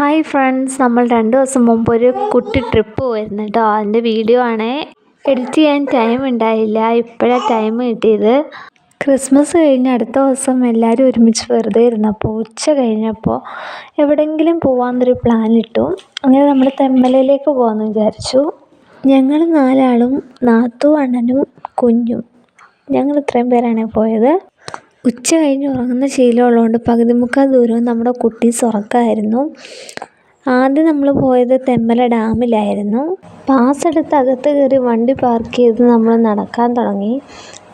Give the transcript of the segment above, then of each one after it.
Hi friends നമ്മൾ രണ്ട് ദിവസം മുമ്പ് ഒരു കുട്ടി ട്രിപ്പ് പോയിരുന്നു കേട്ടോ അതിന്റെ വീഡിയോ ആണ്. എഡിറ്റ് ചെയ്യാൻ ടൈം ഉണ്ടായില്ല. ഇപ്പോഴാണ് ടൈം കിട്ടിയത്. ക്രിസ്മസ് കഴിഞ്ഞ് അടുത്ത ദിവസം എല്ലാവരും ഒരുമിച്ച് വെറുതെ ഇരുന്നപ്പോൾ ഉച്ച കഴിഞ്ഞപ്പോൾ എവിടെയെങ്കിലും പോകാമെന്നൊരു പ്ലാൻ ഇട്ടു. അങ്ങനെ നമ്മൾ തെമ്മലയിലേക്ക് പോകാമെന്ന് വിചാരിച്ചു. ഞങ്ങൾ നാലാളും നാത്തു അണ്ണനും കുഞ്ഞും. ഞങ്ങൾ ഇത്രയും പേരാണ് പോയത്. ഉച്ച കഴിഞ്ഞ് ഉറങ്ങുന്ന ശീലമുള്ളതുകൊണ്ട് പകുതി മുക്കാൽ ദൂരവും നമ്മുടെ കുട്ടി ഉറക്കമായിരുന്നു ആദ്യം നമ്മൾ പോയത് തെമ്മല ഡാമിലായിരുന്നു. പാസ് എടുത്ത് അകത്ത് കയറി വണ്ടി പാർക്ക് ചെയ്ത് നമ്മൾ നടക്കാൻ തുടങ്ങി.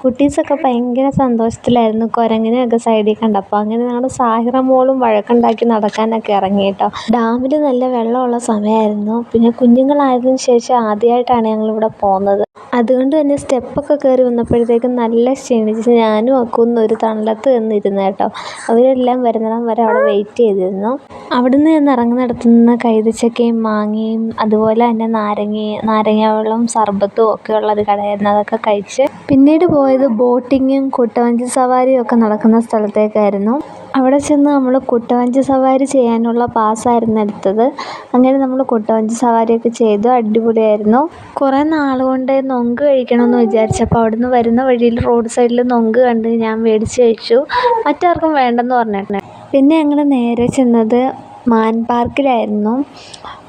കുട്ടീസൊക്കെ ഭയങ്കര സന്തോഷത്തിലായിരുന്നു. കുരങ്ങനെയൊക്കെ സൈഡിൽ കണ്ടപ്പോൾ അങ്ങനെ ഞങ്ങളുടെ സാഹിറ മോളും വഴക്കുണ്ടാക്കി നടക്കാനൊക്കെ ഇറങ്ങി കേട്ടോ. ഡാമിൽ നല്ല വെള്ളമുള്ള സമയമായിരുന്നു പിന്നെ കുഞ്ഞുങ്ങളായതിനു ശേഷം ആദ്യമായിട്ടാണ് ഞങ്ങളിവിടെ പോകുന്നത്. അതുകൊണ്ട് തന്നെ സ്റ്റെപ്പൊക്കെ കയറി വന്നപ്പോഴത്തേക്കും നല്ല ക്ഷീണിച്ച് ഞാനും അക്കുന്ന് ഒരു തണലത്ത് നിന്നിരുന്നു കേട്ടോ. അവരെല്ലാം വരുന്നിടം വരെ അവിടെ വെയിറ്റ് ചെയ്തിരുന്നു. അവിടുന്ന് ഞാൻ ഇറങ്ങുന്നിടത്ത് നിന്ന് കൈതച്ചക്കയും മാങ്ങയും അതുപോലെ തന്നെ നാരങ്ങ നാരങ്ങ വെള്ളവും സർബത്തും ഒക്കെ ഉള്ളൊരു കടയായിരുന്നു അതൊക്കെ കഴിച്ച് പിന്നീട് പോയത് ബോട്ടിങ്ങും കുട്ടവഞ്ചി സവാരിയും ഒക്കെ നടക്കുന്ന സ്ഥലത്തേക്കായിരുന്നു. അവിടെ ചെന്ന് നമ്മൾ കുട്ടവഞ്ചി സവാരി ചെയ്യാനുള്ള പാസ്സായിരുന്നു എടുത്തത്. അങ്ങനെ നമ്മൾ കുട്ടവഞ്ചി സവാരിയൊക്കെ ചെയ്തു. അടിപൊളിയായിരുന്നു. കുറേ നാൾ കൊണ്ട് നൊങ്ക് കഴിക്കണമെന്ന് വിചാരിച്ചപ്പോൾ അവിടുന്ന് വരുന്ന വഴിയിൽ റോഡ് സൈഡിൽ നൊങ്ക് കണ്ട് ഞാൻ മേടിച്ച് കഴിച്ചു. മറ്റാർക്കും വേണ്ടെന്ന് പറഞ്ഞിട്ടുണ്ടായിരുന്നു പിന്നെ ഞങ്ങൾ നേരെ ചെന്നത് മാൻ പാർക്കിലായിരുന്നു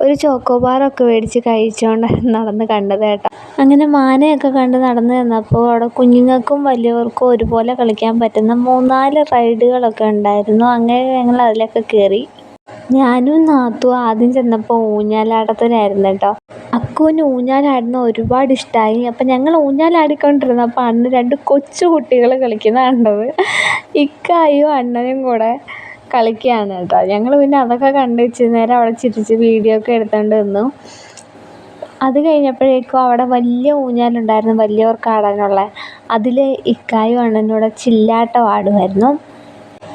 ഒരു ചോക്കോബാറൊക്കെ മേടിച്ച് കഴിച്ചുകൊണ്ട് നടന്ന് കണ്ടത് കേട്ടോ. അങ്ങനെ മാനയൊക്കെ കണ്ട് നടന്ന് ചെന്നപ്പോൾ അവിടെ കുഞ്ഞുങ്ങൾക്കും വലിയവർക്കും ഒരുപോലെ കളിക്കാൻ പറ്റുന്ന മൂന്നാൽ റൈഡുകളൊക്കെ ഉണ്ടായിരുന്നു. അങ്ങനെ ഞങ്ങൾ അതിലൊക്കെ കയറി. ഞാനും നാത്തു ആദ്യം ചെന്നപ്പോൾ ഊഞ്ഞാലാട്ടത്തിനായിരുന്നു കേട്ടോ. അക്കുവിന് ഊഞ്ഞാലാടുന്ന ഒരുപാട് ഇഷ്ടമായി അപ്പം ഞങ്ങൾ ഊഞ്ഞാലാടിക്കൊണ്ടിരുന്നപ്പോൾ അന്ന് രണ്ട് കൊച്ചു കുട്ടികൾ കളിക്കുന്ന കണ്ടത്. ഇക്കായും അണ്ണനും കൂടെ. കളിക്കുകയാണ് കേട്ടോ. ഞങ്ങൾ പിന്നെ അതൊക്കെ കണ്ട് ഇച്ചിരി നേരം അവിടെ ചിരിച്ച് വീഡിയോ ഒക്കെ എടുത്തുകൊണ്ട് നിന്നു. അത് കഴിഞ്ഞപ്പോഴേക്കും അവിടെ വലിയ ഊഞ്ഞാലുണ്ടായിരുന്നു വലിയവർക്ക് ആടാനുള്ള അതിൽ ഇക്കായും അണ്ണനും കൂടെ ചില്ലാട്ടം ആടുമായിരുന്നു.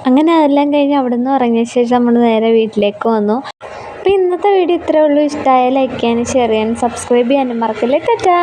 അങ്ങനെ അതെല്ലാം കഴിഞ്ഞ് അവിടെ നിന്ന് ഇറങ്ങിയ ശേഷം നമ്മൾ നേരെ വീട്ടിലേക്ക് വന്നു. അപ്പോൾ ഇന്നത്തെ വീഡിയോ ഇത്രയേ ഉള്ളൂ. ഇഷ്ടമായ ലൈക്ക് ചെയ്യാനും ഷെയർ ചെയ്യാനും സബ്സ്ക്രൈബ് ചെയ്യാനും മറക്കല്ലേ ടാറ്റാ.